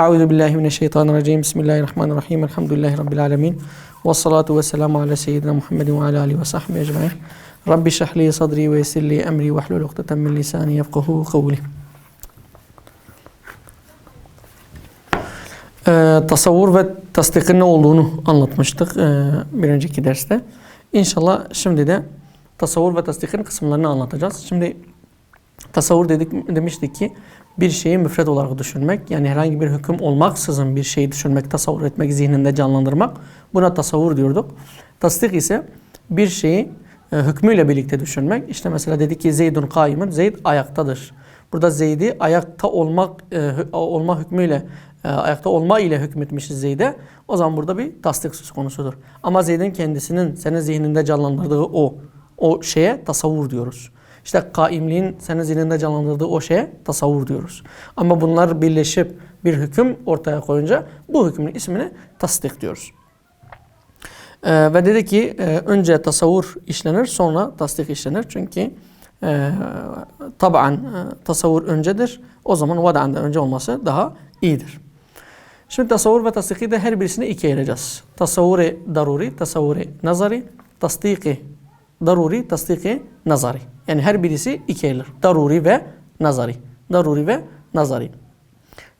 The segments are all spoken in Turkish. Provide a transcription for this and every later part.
Euzu billahi mineşşeytanirracim. Bismillahirrahmanirrahim. Elhamdülillahi rabbil alamin. Ves salatu vesselamu ala seyyidina Muhammedin ve ala alihi ve sahbihi ecmaîn. Rabbi şrah li sadri ve yessir li emri ve hlul ukdeten min lisani yefkahu kavli. Ee, tasavvur ve tasdikin ne olduğunu anlatmıştık ee, bir önceki derste. İnşallah şimdi de tasavvur ve tasdikin kısımlarını anlatacağız. Şimdi tasavvur dedik demiştik ki bir şeyi müfred olarak düşünmek yani herhangi bir hüküm olmaksızın bir şeyi düşünmek, tasavvur etmek, zihninde canlandırmak buna tasavvur diyorduk. Tasdik ise bir şeyi e, hükmüyle birlikte düşünmek. İşte mesela dedik ki Zeydun kaimun, Zeyd ayaktadır. Burada Zeyd'i ayakta olmak e, olma hükmüyle e, ayakta olma ile hükmetmişiz Zeyd'e. O zaman burada bir tasdik söz konusudur. Ama Zeyd'in kendisinin senin zihninde canlandırdığı o o şeye tasavvur diyoruz. İşte kaimliğin senin zihninde canlandırdığı o şeye tasavvur diyoruz. Ama bunlar birleşip bir hüküm ortaya koyunca bu hükmün ismini tasdik diyoruz. Ee, ve dedi ki e, önce tasavvur işlenir sonra tasdik işlenir. Çünkü e, taban e, tasavvur öncedir. O zaman vada'ndan önce olması daha iyidir. Şimdi tasavvur ve tasdiki de her birisini ikiye ayıracağız. Tasavvuri daruri, tasavvuri nazari, tasdiki daruri, tasdiki nazari. Yani her birisi ikiye ayrılır. Daruri ve nazari. Daruri ve nazari.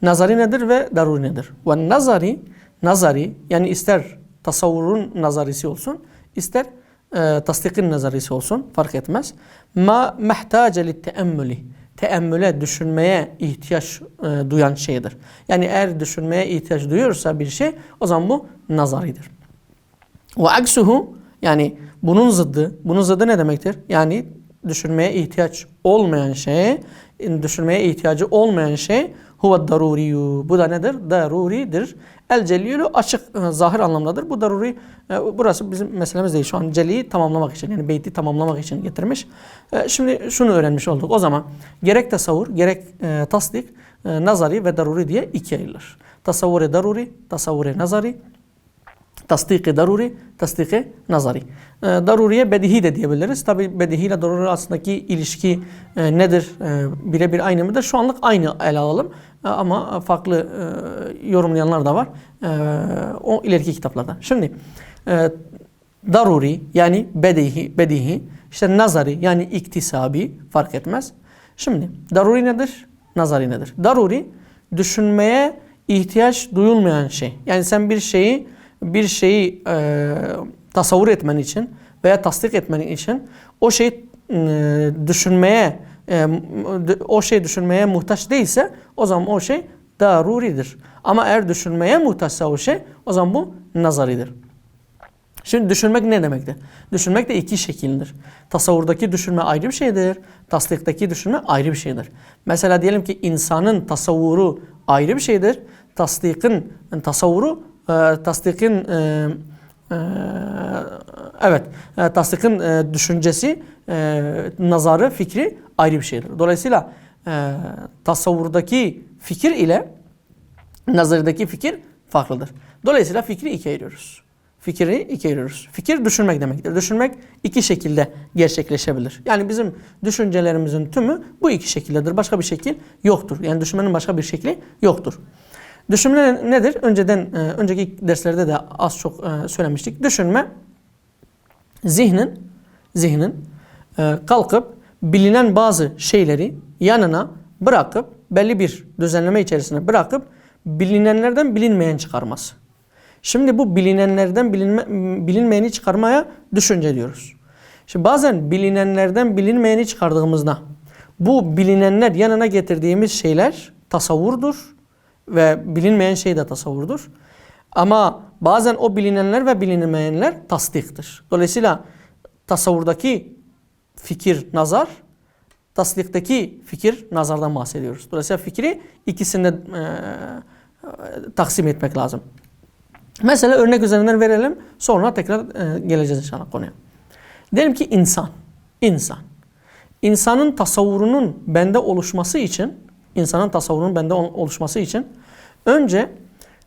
Nazari nedir ve daruri nedir? Ve nazari, nazari yani ister tasavvurun nazarisi olsun, ister e, tasdikin nazarisi olsun fark etmez. Ma mehtace lit teemmüli. Teemmüle, düşünmeye ihtiyaç e, duyan şeydir. Yani eğer düşünmeye ihtiyaç duyuyorsa bir şey o zaman bu nazaridir. Ve aksuhu yani bunun zıddı. Bunun zıddı ne demektir? Yani düşünmeye ihtiyaç olmayan şey, düşünmeye ihtiyacı olmayan şey huve daruriyu. Bu da nedir? Daruridir. El celliyülü açık, e, zahir anlamdadır. Bu daruri, e, burası bizim meselemiz değil. Şu an celliyi tamamlamak için, yani beyti tamamlamak için getirmiş. E, Şimdi şunu öğrenmiş olduk. O zaman gerek tasavvur, gerek tasdik, nazari ve daruri diye ikiye ayrılır. Tasavvur daruri, tasavvur nazari, Tasdiki daruri, tasdiki nazari. E, daruriye bedihi de diyebiliriz. Tabi bedihi ile daruri arasındaki ilişki e, nedir? E, birebir aynı mıdır? Şu anlık aynı ele alalım. E, ama farklı e, yorumlayanlar da var. E, o ileriki kitaplarda. Şimdi e, daruri yani bedihi, bedihi işte nazari yani iktisabi fark etmez. Şimdi daruri nedir? Nazari nedir? Daruri düşünmeye ihtiyaç duyulmayan şey. Yani sen bir şeyi bir şeyi e, tasavvur etmen için veya tasdik etmen için o şeyi e, düşünmeye e, o şey düşünmeye muhtaç değilse o zaman o şey daruridir. Ama eğer düşünmeye muhtaçsa o şey o zaman bu nazaridir. Şimdi düşünmek ne demektir? Düşünmek de iki şekildir. Tasavvurdaki düşünme ayrı bir şeydir. Tasdikteki düşünme ayrı bir şeydir. Mesela diyelim ki insanın tasavvuru ayrı bir şeydir. Tasdikin tasavvuru e, tasdikin e, e, evet e, tasdikin e, düşüncesi e, nazarı fikri ayrı bir şeydir. Dolayısıyla e, tasavvurdaki fikir ile nazardaki fikir farklıdır. Dolayısıyla fikri ikiye ayırıyoruz. Fikri ikiye ayırıyoruz. Fikir düşünmek demektir. Düşünmek iki şekilde gerçekleşebilir. Yani bizim düşüncelerimizin tümü bu iki şekildedir. Başka bir şekil yoktur. Yani düşünmenin başka bir şekli yoktur. Düşünme nedir? Önceden e, önceki derslerde de az çok e, söylemiştik. Düşünme zihnin zihnin e, kalkıp bilinen bazı şeyleri yanına bırakıp belli bir düzenleme içerisine bırakıp bilinenlerden bilinmeyen çıkarması. Şimdi bu bilinenlerden bilinme, bilinmeyeni çıkarmaya düşünce diyoruz. Şimdi bazen bilinenlerden bilinmeyeni çıkardığımızda bu bilinenler yanına getirdiğimiz şeyler tasavvurdur ve bilinmeyen şey de tasavvurdur. Ama bazen o bilinenler ve bilinmeyenler tasdiktir. Dolayısıyla tasavvurdaki fikir nazar, tasdikteki fikir nazardan bahsediyoruz. Dolayısıyla fikri ikisinde e, taksim etmek lazım. Mesela örnek üzerinden verelim. Sonra tekrar e, geleceğiz inşallah konuya. Diyelim ki insan. İnsan. İnsanın tasavvurunun bende oluşması için, insanın tasavvurunun bende oluşması için önce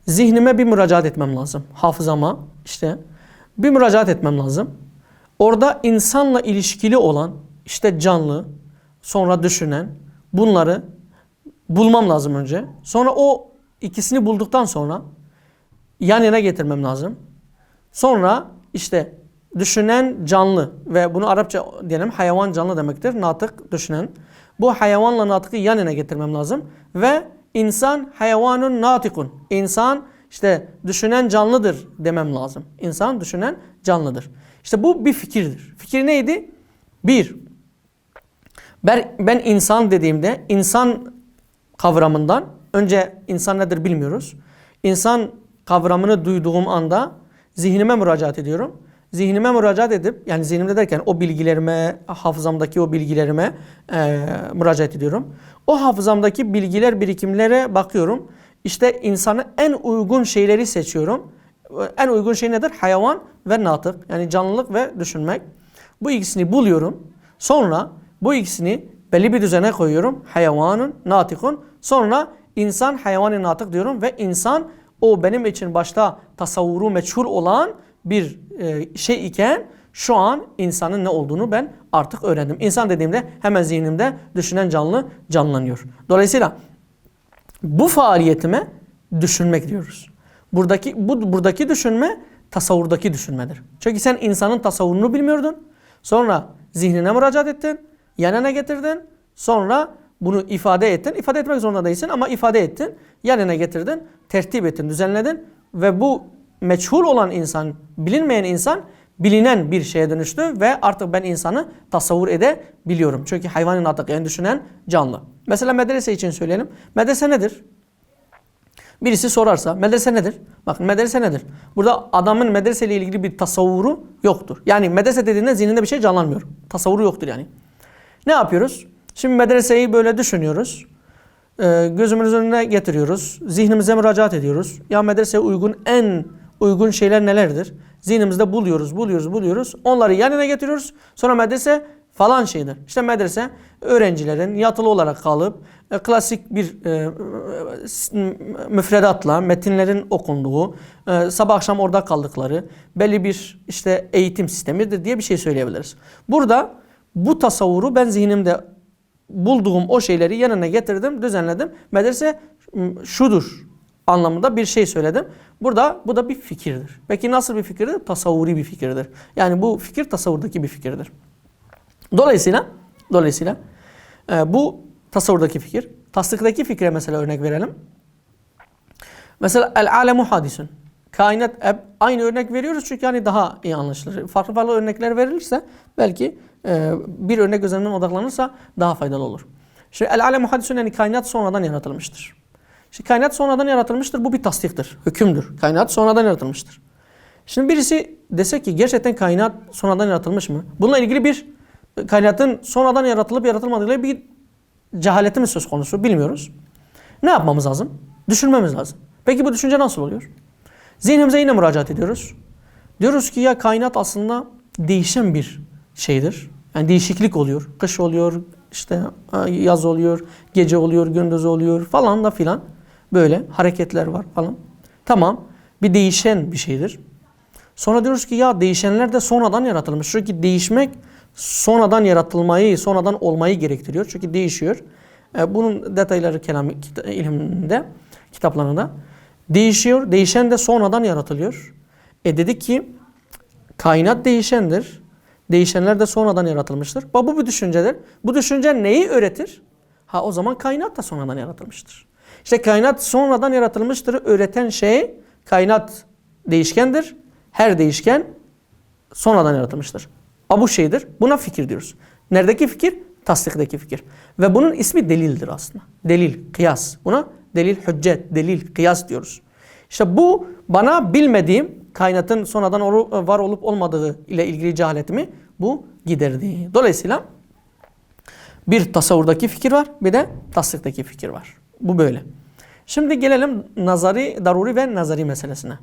zihnime bir müracaat etmem lazım. Hafızama işte bir müracaat etmem lazım. Orada insanla ilişkili olan işte canlı, sonra düşünen bunları bulmam lazım önce. Sonra o ikisini bulduktan sonra yan yana getirmem lazım. Sonra işte düşünen canlı ve bunu Arapça diyelim hayvan canlı demektir. Natık düşünen. Bu hayvanla natıkı yan yana getirmem lazım. Ve insan hayvanun natikun. İnsan işte düşünen canlıdır demem lazım. İnsan düşünen canlıdır. İşte bu bir fikirdir. Fikir neydi? Bir, ben, insan dediğimde insan kavramından önce insan nedir bilmiyoruz. İnsan kavramını duyduğum anda zihnime müracaat ediyorum. Zihnime müracaat edip yani zihnimde derken o bilgilerime, hafızamdaki o bilgilerime e, müracaat ediyorum. O hafızamdaki bilgiler birikimlere bakıyorum. İşte insana en uygun şeyleri seçiyorum. En uygun şey nedir? Hayvan ve natık. Yani canlılık ve düşünmek. Bu ikisini buluyorum. Sonra bu ikisini belli bir düzene koyuyorum. Hayvanın, natikun. Sonra insan, hayvanın, natık diyorum ve insan o benim için başta tasavvuru meçhul olan bir şey iken şu an insanın ne olduğunu ben artık öğrendim. İnsan dediğimde hemen zihnimde düşünen canlı canlanıyor. Dolayısıyla bu faaliyetime düşünmek diyoruz. Buradaki bu buradaki düşünme tasavvurdaki düşünmedir. Çünkü sen insanın tasavvurunu bilmiyordun. Sonra zihnine müracaat ettin, yanına getirdin. Sonra bunu ifade ettin. İfade etmek zorunda değilsin ama ifade ettin. Yanına getirdin, tertip ettin, düzenledin ve bu meçhul olan insan, bilinmeyen insan bilinen bir şeye dönüştü ve artık ben insanı tasavvur edebiliyorum. Çünkü hayvanın atık yani düşünen canlı. Mesela medrese için söyleyelim. Medrese nedir? Birisi sorarsa medrese nedir? Bakın medrese nedir? Burada adamın medrese ile ilgili bir tasavvuru yoktur. Yani medrese dediğinde zihninde bir şey canlanmıyor. Tasavvuru yoktur yani. Ne yapıyoruz? Şimdi medreseyi böyle düşünüyoruz. Ee, gözümüzün önüne getiriyoruz. Zihnimize müracaat ediyoruz. Ya medreseye uygun en uygun şeyler nelerdir? Zihnimizde buluyoruz, buluyoruz, buluyoruz. Onları yanına getiriyoruz. Sonra medrese falan şeydir. İşte medrese öğrencilerin yatılı olarak kalıp e, klasik bir e, müfredatla metinlerin okunduğu, e, sabah akşam orada kaldıkları belli bir işte eğitim sistemidir diye bir şey söyleyebiliriz. Burada bu tasavvuru ben zihnimde bulduğum o şeyleri yanına getirdim, düzenledim. Medrese şudur anlamında bir şey söyledim. Burada bu da bir fikirdir. Peki nasıl bir fikirdir? Tasavvuri bir fikirdir. Yani bu fikir tasavvurdaki bir fikirdir. Dolayısıyla dolayısıyla e, bu tasavvurdaki fikir. Tasdiktaki fikre mesela örnek verelim. Mesela el alemu hadisun. Kainat hep aynı örnek veriyoruz çünkü hani daha iyi anlaşılır. Farklı farklı örnekler verilirse belki e, bir örnek üzerinden odaklanırsa daha faydalı olur. Şimdi el alemu hadisun yani kainat sonradan yaratılmıştır. Şimdi kainat sonradan yaratılmıştır. Bu bir tasdiktir, hükümdür. Kainat sonradan yaratılmıştır. Şimdi birisi dese ki gerçekten kainat sonradan yaratılmış mı? Bununla ilgili bir kainatın sonradan yaratılıp yaratılmadığıyla bir cehaletimiz söz konusu bilmiyoruz. Ne yapmamız lazım? Düşünmemiz lazım. Peki bu düşünce nasıl oluyor? Zihnimize yine müracaat ediyoruz. Diyoruz ki ya kainat aslında değişen bir şeydir. Yani değişiklik oluyor. Kış oluyor, işte yaz oluyor, gece oluyor, gündüz oluyor falan da filan. Böyle hareketler var falan. Tamam. Bir değişen bir şeydir. Sonra diyoruz ki ya değişenler de sonradan yaratılmış. Çünkü değişmek sonradan yaratılmayı, sonradan olmayı gerektiriyor. Çünkü değişiyor. E, bunun detayları kelam iliminde, kitaplarında. Değişiyor. Değişen de sonradan yaratılıyor. E dedik ki kainat değişendir. Değişenler de sonradan yaratılmıştır. Bu bir düşüncedir. Bu düşünce neyi öğretir? Ha o zaman kainat da sonradan yaratılmıştır. İşte kainat sonradan yaratılmıştır. Öğreten şey kainat değişkendir. Her değişken sonradan yaratılmıştır. A bu şeydir. Buna fikir diyoruz. Neredeki fikir? Tasdikteki fikir. Ve bunun ismi delildir aslında. Delil, kıyas. Buna delil, hüccet, delil, kıyas diyoruz. İşte bu bana bilmediğim kainatın sonradan var olup olmadığı ile ilgili cehaletimi bu giderdi. Dolayısıyla bir tasavvurdaki fikir var bir de tasdikteki fikir var. Bu böyle. Şimdi gelelim nazari, daruri ve nazari meselesine.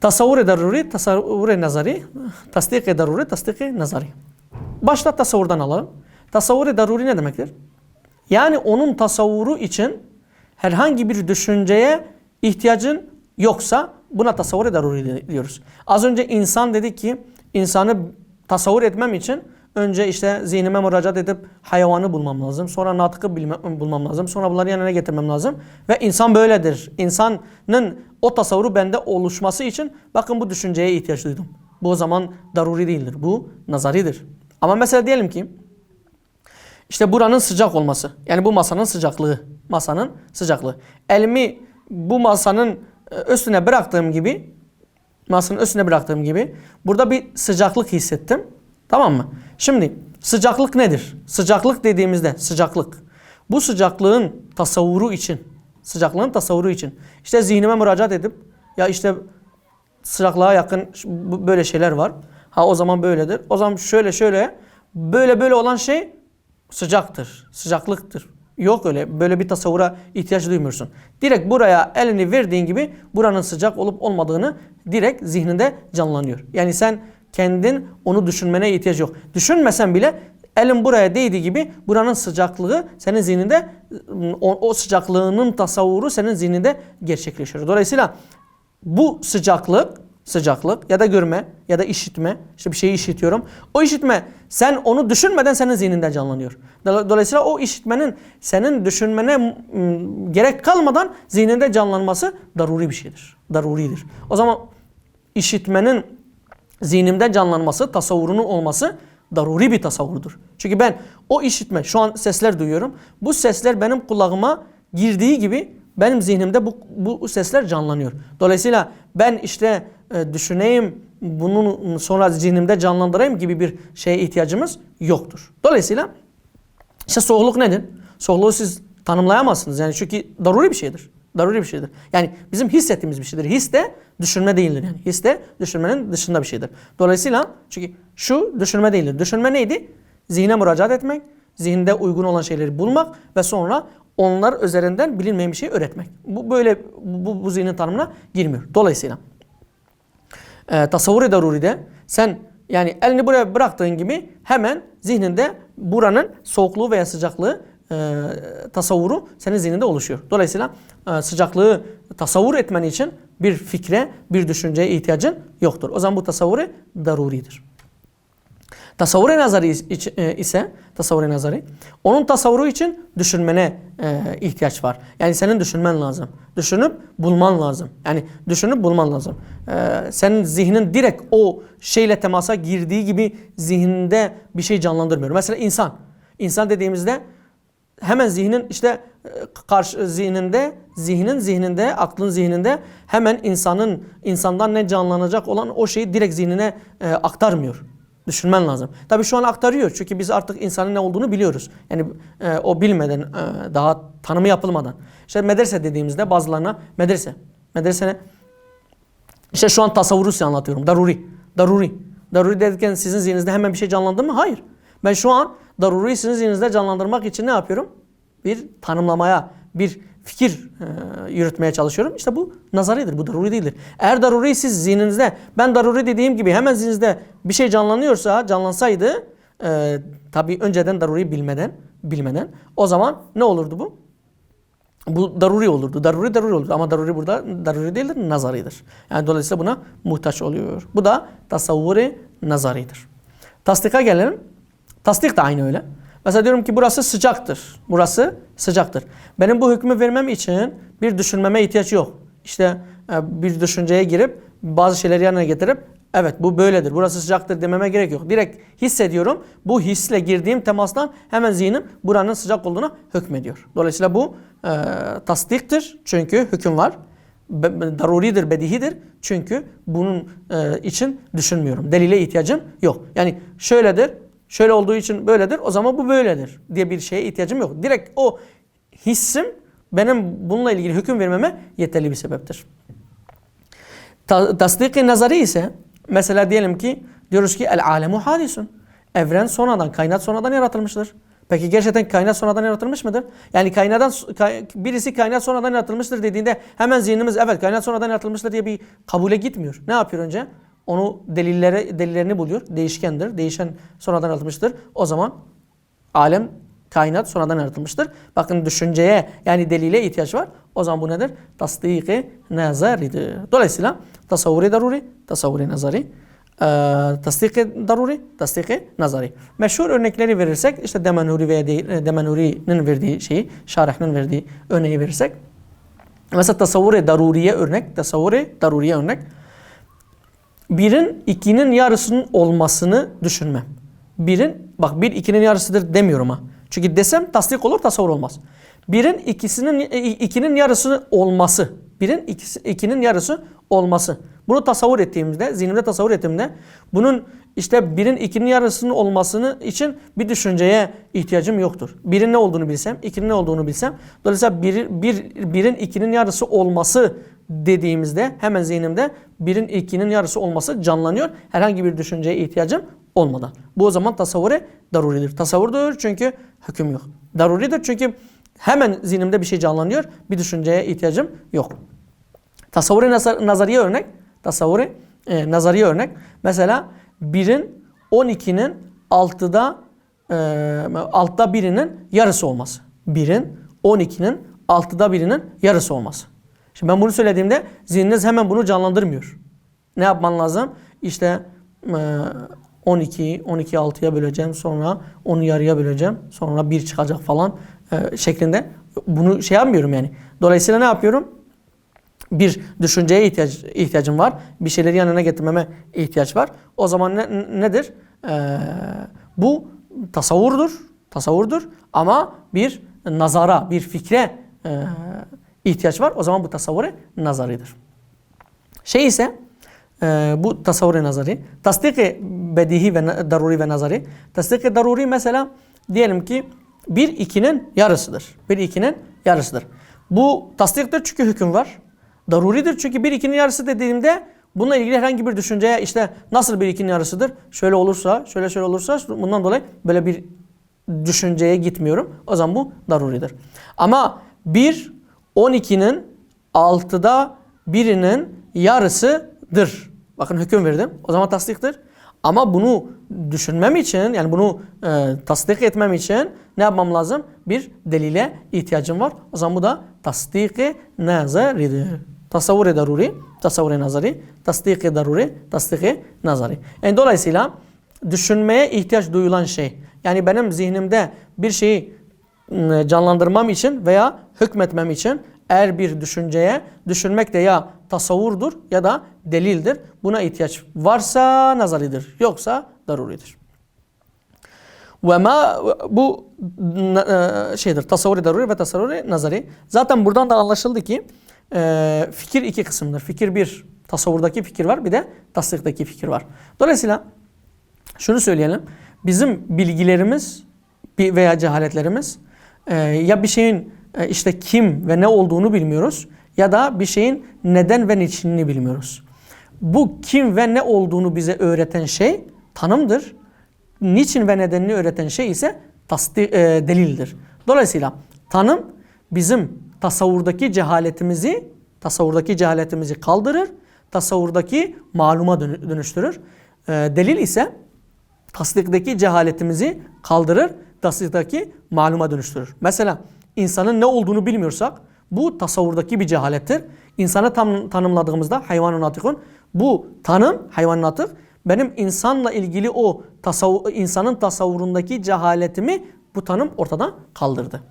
Tasavvur daruri, tasavvur nazari, tasdik daruri, tasdik nazari. Başta tasavvurdan alalım. Tasavvur daruri ne demektir? Yani onun tasavvuru için herhangi bir düşünceye ihtiyacın yoksa buna tasavvur daruri diyoruz. Az önce insan dedik ki insanı tasavvur etmem için Önce işte zihnime müracaat edip hayvanı bulmam lazım. Sonra natıkı bilme- bulmam lazım. Sonra bunları yanına getirmem lazım. Ve insan böyledir. İnsanın o tasavvuru bende oluşması için bakın bu düşünceye ihtiyaç duydum. Bu o zaman daruri değildir. Bu nazaridir. Ama mesela diyelim ki işte buranın sıcak olması. Yani bu masanın sıcaklığı. Masanın sıcaklığı. Elimi bu masanın e, üstüne bıraktığım gibi masanın üstüne bıraktığım gibi burada bir sıcaklık hissettim. Tamam mı? Şimdi sıcaklık nedir? Sıcaklık dediğimizde sıcaklık. Bu sıcaklığın tasavvuru için sıcaklığın tasavvuru için işte zihnime müracaat edip ya işte sıcaklığa yakın böyle şeyler var. Ha o zaman böyledir. O zaman şöyle şöyle böyle böyle olan şey sıcaktır. Sıcaklıktır. Yok öyle böyle bir tasavvura ihtiyaç duymuyorsun. Direkt buraya elini verdiğin gibi buranın sıcak olup olmadığını direkt zihninde canlanıyor. Yani sen kendin onu düşünmene ihtiyaç yok. Düşünmesen bile elin buraya değdiği gibi buranın sıcaklığı senin zihninde o, o sıcaklığının tasavvuru senin zihninde gerçekleşiyor. Dolayısıyla bu sıcaklık, sıcaklık ya da görme ya da işitme, işte bir şeyi işitiyorum. O işitme sen onu düşünmeden senin zihninde canlanıyor. Dol- Dolayısıyla o işitmenin senin düşünmene gerek kalmadan zihninde canlanması daruri bir şeydir. Daruridir. O zaman işitmenin zihnimde canlanması, tasavvurunun olması daruri bir tasavvurdur. Çünkü ben o işitme, şu an sesler duyuyorum. Bu sesler benim kulağıma girdiği gibi benim zihnimde bu, bu sesler canlanıyor. Dolayısıyla ben işte e, düşüneyim, bunun sonra zihnimde canlandırayım gibi bir şeye ihtiyacımız yoktur. Dolayısıyla işte soğukluk nedir? Soğukluğu siz tanımlayamazsınız. Yani çünkü daruri bir şeydir. Daruri bir şeydir. Yani bizim hissettiğimiz bir şeydir. His de düşünme değildir yani. His de düşünmenin dışında bir şeydir. Dolayısıyla çünkü şu düşünme değildir. Düşünme neydi? Zihne müracaat etmek, zihinde uygun olan şeyleri bulmak ve sonra onlar üzerinden bilinmeyen bir şey öğretmek. Bu böyle bu, bu zihnin tanımına girmiyor. Dolayısıyla e, tasavvur-i daruri'de sen yani elini buraya bıraktığın gibi hemen zihninde buranın soğukluğu veya sıcaklığı e, tasavvuru senin zihninde oluşuyor. Dolayısıyla e, sıcaklığı tasavvur etmen için bir fikre, bir düşünceye ihtiyacın yoktur. O zaman bu tasavvuru daruridir. Tasavvur-i nazarı e, ise tasavvur-i nazarı onun tasavvuru için düşünmene e, ihtiyaç var. Yani senin düşünmen lazım. Düşünüp bulman lazım. Yani düşünüp bulman lazım. E, senin zihnin direkt o şeyle temasa girdiği gibi zihninde bir şey canlandırmıyor. Mesela insan. İnsan dediğimizde hemen zihnin işte e, karşı zihninde, zihnin zihninde, aklın zihninde hemen insanın insandan ne canlanacak olan o şeyi direkt zihnine e, aktarmıyor. Düşünmen lazım. Tabii şu an aktarıyor çünkü biz artık insanın ne olduğunu biliyoruz. Yani e, o bilmeden, e, daha tanımı yapılmadan. İşte medrese dediğimizde bazılarına medrese. Medrese ne? İşte şu an tasavvuru size anlatıyorum. Daruri. Daruri. Daruri derken sizin zihninizde hemen bir şey canlandı mı? Hayır. Ben şu an sizin zihninizde canlandırmak için ne yapıyorum? Bir tanımlamaya, bir fikir e, yürütmeye çalışıyorum. İşte bu nazaridir, bu daruri değildir. Eğer daruri siz zihninizde, ben daruri dediğim gibi hemen zihninizde bir şey canlanıyorsa, canlansaydı, e, tabii önceden daruri bilmeden, bilmeden, o zaman ne olurdu bu? Bu daruri olurdu. Daruri daruri olurdu. Ama daruri burada daruri değildir, nazaridir. Yani dolayısıyla buna muhtaç oluyor. Bu da tasavvuri nazaridir. Tasdika gelelim. Tasdik de aynı öyle. Mesela diyorum ki burası sıcaktır. Burası sıcaktır. Benim bu hükmü vermem için bir düşünmeme ihtiyaç yok. İşte e, bir düşünceye girip bazı şeyleri yanına getirip evet bu böyledir. Burası sıcaktır dememe gerek yok. Direkt hissediyorum. Bu hisle girdiğim temastan hemen zihnim buranın sıcak olduğuna hükmediyor. Dolayısıyla bu e, tasdiktir. Çünkü hüküm var. Be- daruridir, bedihidir. Çünkü bunun e, için düşünmüyorum. Delile ihtiyacım yok. Yani şöyledir, şöyle olduğu için böyledir, o zaman bu böyledir diye bir şeye ihtiyacım yok. Direkt o hissim benim bununla ilgili hüküm vermeme yeterli bir sebeptir. Ta- Tasdik-i nazari ise mesela diyelim ki diyoruz ki el alemu hadisun. Evren sonradan, kainat sonradan yaratılmıştır. Peki gerçekten kainat sonradan yaratılmış mıdır? Yani kainattan kay- birisi kainat sonradan yaratılmıştır dediğinde hemen zihnimiz evet kainat sonradan yaratılmıştır diye bir kabule gitmiyor. Ne yapıyor önce? Onu delillere delillerini buluyor. Değişkendir. Değişen sonradan yaratılmıştır. O zaman alem kainat sonradan yaratılmıştır. Bakın düşünceye yani delile ihtiyaç var. O zaman bu nedir? Tasdiki nazaridir. Dolayısıyla tasavvuri daruri, tasavvuri nazari. e, tasdik-i daruri, tasdik-i nazari. Meşhur örnekleri verirsek işte Demenuri veya değil, e, Demenuri'nin verdiği şeyi, Şarih'in verdiği örneği verirsek. Mesela tasavvur-i daruriye örnek, tasavvur-i daruriye örnek. Birin ikinin yarısının olmasını düşünmem. Birin, bak bir ikinin yarısıdır demiyorum ha. Çünkü desem tasdik olur, tasavvur olmaz. Birin ikisinin ikinin yarısı olması. Birin ikisi, ikinin yarısı olması. Bunu tasavvur ettiğimizde, zihnimde tasavvur ettiğimde bunun işte birin ikinin yarısının olmasını için bir düşünceye ihtiyacım yoktur. Birin ne olduğunu bilsem, ikinin ne olduğunu bilsem. Dolayısıyla bir, bir, birin ikinin yarısı olması dediğimizde hemen zihnimde birin ikinin yarısı olması canlanıyor. Herhangi bir düşünceye ihtiyacım olmadan. Bu o zaman tasavvure daruridir. Tasavvurdur çünkü hüküm yok. Daruridir çünkü hemen zihnimde bir şey canlanıyor. Bir düşünceye ihtiyacım yok. Tasavvuri nazariye örnek. Tasavvuri e, nazariye örnek. Mesela birin 12'nin altıda e, altta birinin yarısı olması. Birin 12'nin altıda birinin yarısı olması. Şimdi ben bunu söylediğimde zihniniz hemen bunu canlandırmıyor. Ne yapman lazım? İşte e, 12, 12 6'ya böleceğim. Sonra 10'u yarıya böleceğim. Sonra 1 çıkacak falan e, şeklinde. Bunu şey yapmıyorum yani. Dolayısıyla ne yapıyorum? Bir düşünceye ihtiyaç, ihtiyacım var. Bir şeyleri yanına getirmeme ihtiyaç var. O zaman ne, nedir? Ee, bu tasavvurdur. Tasavvurdur. Ama bir nazara, bir fikre e, ihtiyaç var. O zaman bu tasavvure nazarıdır. Şey ise e, bu tasavvur nazari. Tasdik-i bedihi ve daruri ve nazari. Tasdik-i daruri mesela diyelim ki bir ikinin yarısıdır. Bir ikinin yarısıdır. Bu tasdiktir çünkü hüküm var. Daruridir çünkü bir ikinin yarısı dediğimde bununla ilgili herhangi bir düşünceye işte nasıl bir ikinin yarısıdır? Şöyle olursa, şöyle şöyle olursa bundan dolayı böyle bir düşünceye gitmiyorum. O zaman bu daruridir. Ama bir 12'nin 6'da birinin yarısıdır. Bakın hüküm verdim. O zaman tasdiktir. Ama bunu düşünmem için yani bunu e, tasdik etmem için ne yapmam lazım? Bir delile ihtiyacım var. O zaman bu da tasdiki nazaridir. Tasavvur-i daruri, tasavvur-i nazari, tasdiki daruri, tasdiki nazari. Yani dolayısıyla düşünmeye ihtiyaç duyulan şey. Yani benim zihnimde bir şeyi canlandırmam için veya hükmetmem için eğer bir düşünceye düşünmek de ya tasavvurdur ya da delildir. Buna ihtiyaç varsa nazaridir. Yoksa daruridir. Ve ma bu e, şeydir tasavvuri daruri ve tasavvuri nazari. Zaten buradan da anlaşıldı ki e, fikir iki kısımdır. Fikir bir tasavvurdaki fikir var bir de tasdikteki fikir var. Dolayısıyla şunu söyleyelim. Bizim bilgilerimiz veya cehaletlerimiz e, ya bir şeyin işte kim ve ne olduğunu bilmiyoruz ya da bir şeyin neden ve niçinini bilmiyoruz. Bu kim ve ne olduğunu bize öğreten şey tanımdır. Niçin ve nedenini öğreten şey ise tasdi, e, delildir. Dolayısıyla tanım bizim tasavvurdaki cehaletimizi tasavvurdaki cehaletimizi kaldırır. Tasavvurdaki maluma dönüştürür. E, delil ise tasdikteki cehaletimizi kaldırır. Tasdikteki maluma dönüştürür. Mesela insanın ne olduğunu bilmiyorsak bu tasavvurdaki bir cehalettir. İnsanı tam tanımladığımızda hayvanun atıkun bu tanım hayvanun atık benim insanla ilgili o tasavvur, insanın tasavvurundaki cehaletimi bu tanım ortadan kaldırdı.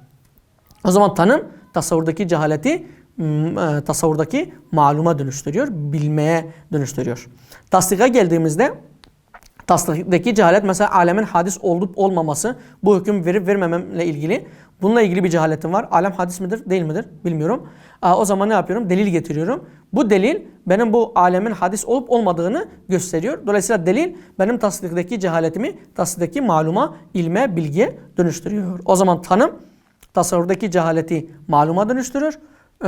O zaman tanım tasavvurdaki cehaleti e, tasavvurdaki maluma dönüştürüyor, bilmeye dönüştürüyor. Tasdika geldiğimizde tasdikteki cehalet mesela alemin hadis olup olmaması bu hüküm verip vermememle ilgili Bununla ilgili bir cehaletim var. Alem hadis midir değil midir bilmiyorum. o zaman ne yapıyorum? Delil getiriyorum. Bu delil benim bu alemin hadis olup olmadığını gösteriyor. Dolayısıyla delil benim tasdikteki cehaletimi tasdikteki maluma, ilme, bilgiye dönüştürüyor. O zaman tanım tasavvurdaki cehaleti maluma dönüştürür. Ee,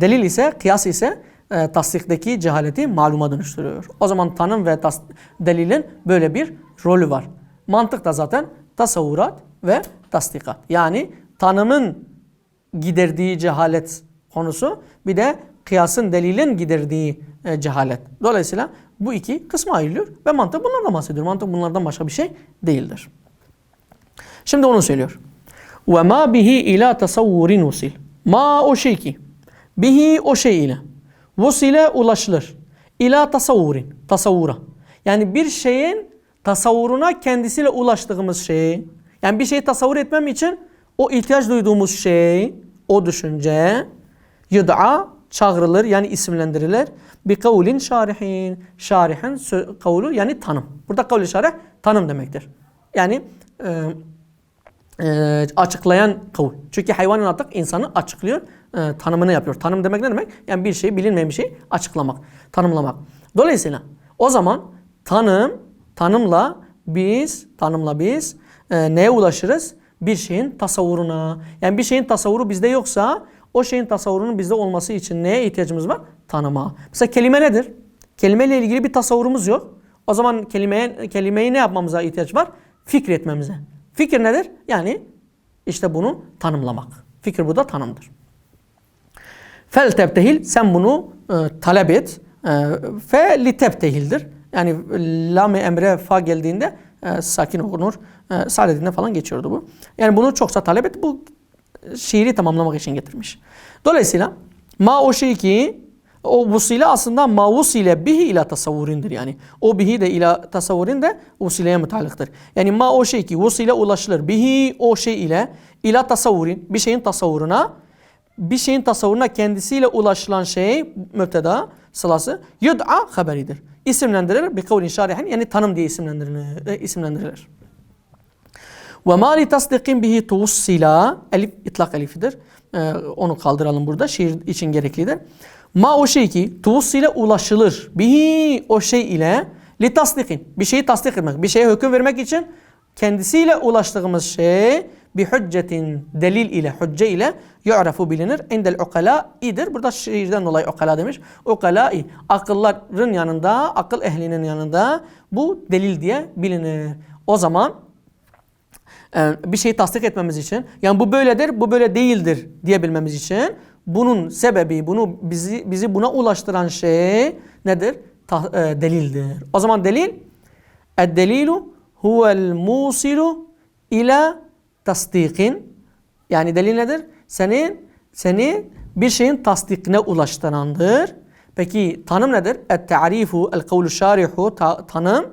delil ise, kıyas ise e, tasdikteki cehaleti maluma dönüştürüyor. O zaman tanım ve delilin böyle bir rolü var. Mantık da zaten tasavvurat ve tasdikat. Yani tanımın giderdiği cehalet konusu bir de kıyasın delilin giderdiği e, cehalet. Dolayısıyla bu iki kısma ayrılıyor ve mantık bunlardan bahsediyor. Mantık bunlardan başka bir şey değildir. Şimdi onu söylüyor. Ve ma bihi ila tasavvurin usil. Ma o şey ki bihi o şey ile. Vusile ulaşılır. İla tasavvurin. Tasavvura. Yani bir şeyin tasavvuruna kendisiyle ulaştığımız şey. Yani bir şeyi tasavvur etmem için o ihtiyaç duyduğumuz şey, o düşünce yud'a çağrılır yani isimlendirilir. Bi kavlin şarihin. Şarihin kavlu yani tanım. Burada kavli şarih tanım demektir. Yani e, e, açıklayan kavul. Çünkü hayvanın atık insanı açıklıyor, e, tanımını yapıyor. Tanım demek ne demek? Yani bir şey, bilinmeyen bir şey açıklamak, tanımlamak. Dolayısıyla o zaman tanım, tanımla biz, tanımla biz e, neye ulaşırız? Bir şeyin tasavvuruna. Yani bir şeyin tasavvuru bizde yoksa o şeyin tasavvurunun bizde olması için neye ihtiyacımız var? Tanıma. Mesela kelime nedir? Kelimeyle ilgili bir tasavvurumuz yok. O zaman kelimeye, kelimeyi ne yapmamıza ihtiyaç var? Fikretmemize. Fikir nedir? Yani işte bunu tanımlamak. Fikir bu da tanımdır. Fel tebtehil sen bunu e, talep et. E, fe li tebtehildir. Yani lam emre fa geldiğinde e, sakin okunur. E, saadetinde falan geçiyordu bu. Yani bunu çoksa talep et. Bu şiiri tamamlamak için getirmiş. Dolayısıyla ma o şey ki o vusile aslında ma vusile bihi ila tasavvurindir yani. O bihi de ila tasavvurin de vusileye mutallıktır. Yani ma o şey ki vusile ulaşılır. Bihi o şey ile ila tasavvurin bir şeyin tasavvuruna bir şeyin tasavvuruna kendisiyle ulaşılan şey müpteda sılası yud'a haberidir. İsimlendirilir bir kavlin şarihin yani tanım diye isimlendirilir. e, isimlendirilir. Ve ma li tasdikin bihi tuvussila elif itlak elifidir. Ee, onu kaldıralım burada. Şiir için gereklidir. Ma o şey ki tuvussile ulaşılır. Bihi o şey ile li tasdikin bir şeyi tasdik etmek, bir şeye hüküm vermek için kendisiyle ulaştığımız şey bir hüccetin delil ile hücce ile yu'rafu bilinir. Endel ukala idir. Burada şiirden dolayı ukala demiş. Ukala akılların yanında, akıl ehlinin yanında bu delil diye bilinir. O zaman e, bir şeyi tasdik etmemiz için yani bu böyledir, bu böyle değildir diyebilmemiz için bunun sebebi, bunu bizi bizi buna ulaştıran şey nedir? Ta, e, delildir. O zaman delil el-delilu huvel musilu ila tasdikin yani delil nedir? Senin seni bir şeyin tasdikine ulaştırandır. Peki tanım nedir? Et-ta'rifu el-kavlu şarihu ta, tanım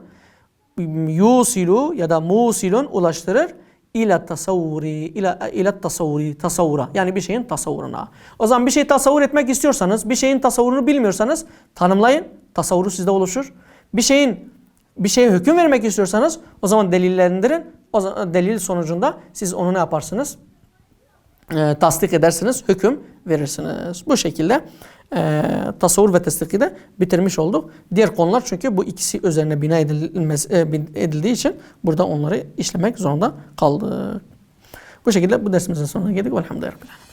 yusilu ya da musilun ulaştırır ila tasavvuri ila ila tasavvuri tasavvura yani bir şeyin tasavvuruna. O zaman bir şey tasavvur etmek istiyorsanız bir şeyin tasavvurunu bilmiyorsanız tanımlayın. Tasavvuru sizde oluşur. Bir şeyin bir şeye hüküm vermek istiyorsanız o zaman delillendirin. O zaman delil sonucunda siz onu ne yaparsınız? E, tasdik edersiniz, hüküm verirsiniz. Bu şekilde e, tasavvur ve tasdiki de bitirmiş olduk. Diğer konular çünkü bu ikisi üzerine bina edilmez, e, edildiği için burada onları işlemek zorunda kaldık. Bu şekilde bu dersimizin sonuna geldik. Velhamdülillah.